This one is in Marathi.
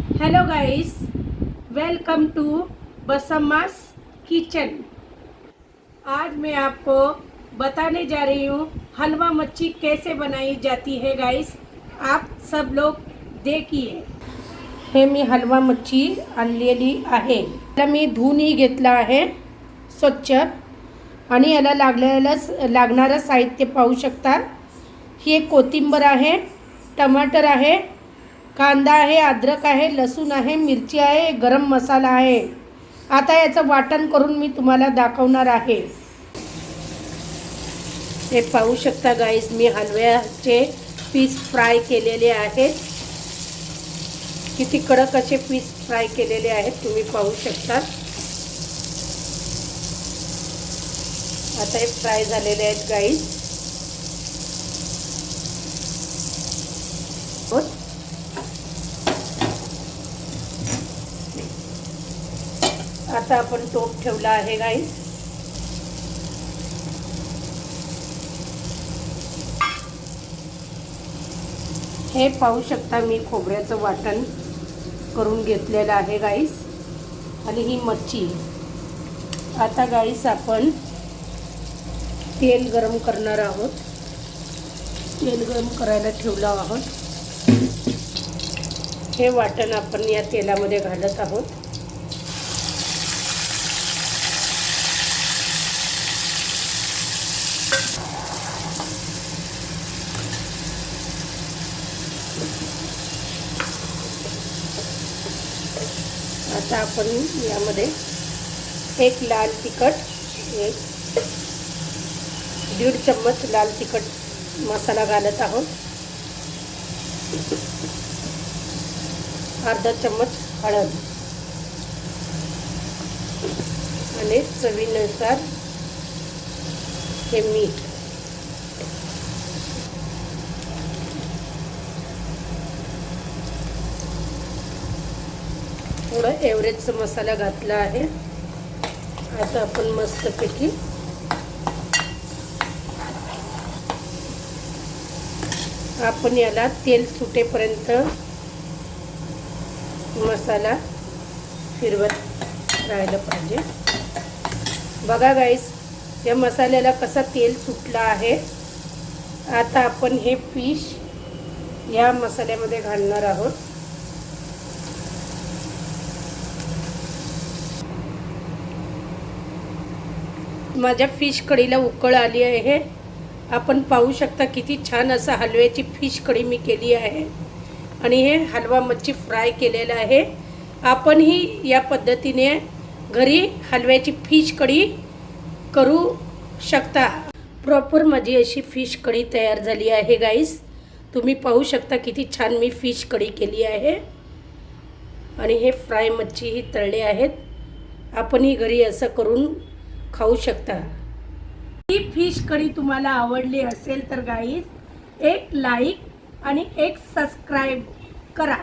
Hello guys welcome to Basamma's kitchen आज मैं आपको बताने जा रही हूँ, हलवा मच्छी कैसे बनाई जाती है गाइस आप सब लोग देखिए। हे मी हलवा मच्छी आणलेली आहे. त्याला मी धुवूनही घेतला आहे, स्वच्छ. आणि याला साहित्य पाहू शकता. ही एक कोथिंबर आहे, टमाटर आहे कांदा आहे अद्रक आहे लसूण आहे मिरची आहे गरम मसाला आहे. आता याचं वाटण करून मी तुम्हाला दाखवणार आहे. हे पाहू शकता गाईज मी हलव्याचे पीस फ्राय केलेले आहेत. किती कडक असे पीस फ्राय केलेले आहेत तुम्ही पाहू शकता. आता हे फ्राय झालेले आहेत गाईज आता आपण तोप ठेवला आहे गाईस हे पाहू शकता मी खोबऱ्याचं वाटण करून घेतलेलं आहे गाईस आणि ही मच्छी. आता गाईस आपण तेल गरम करणार आहोत. तेल गरम करायला ठेवलं आहोत. हे वाटण आपण या तेलामध्ये घालत आहोत. आता आपण यामध्ये एक लाल तिखट एक दीड चम्मच लाल तिखट मसाला घालत आहोत. अर्धा चम्मच हळद. आणि चवीनुसार हे मीठ. थोडा एव्हरेजचा मसाला घातला आहे. आता आपण मस्तपैकी आपण याला तेल सुटेपर्यंत मसाला फिरवत राहिलं पाहिजे. बघा गाईस या मसाल्याला कसा तेल सुटला आहे. आता आपण हे फिश या मसाल्यामध्ये घालणार आहोत. माझ्या फिश कढीला उकळ आली आहे. आपण पाहू शकता किती छान असं हलव्याची फिश कढी मी केली आहे. आणि हे हलवा मच्छी फ्राय केलेला आहे. आपणही या पद्धतीने घरी हलव्याची फिश कढी करू शकता. प्रॉपर माझी अशी फिश कढी तयार झाली आहे गाईस तुम्ही पाहू शकता किती छान मी फिश कढी केली आहे. आणि हे फ्राय मच्छीही तळले आहेत. आपणही घरी असं करून खाऊ शकता. ही फिश कढी तुम्हाला आवडली असेल तर गाईज एक लाईक आणि एक सबस्क्राईब करा.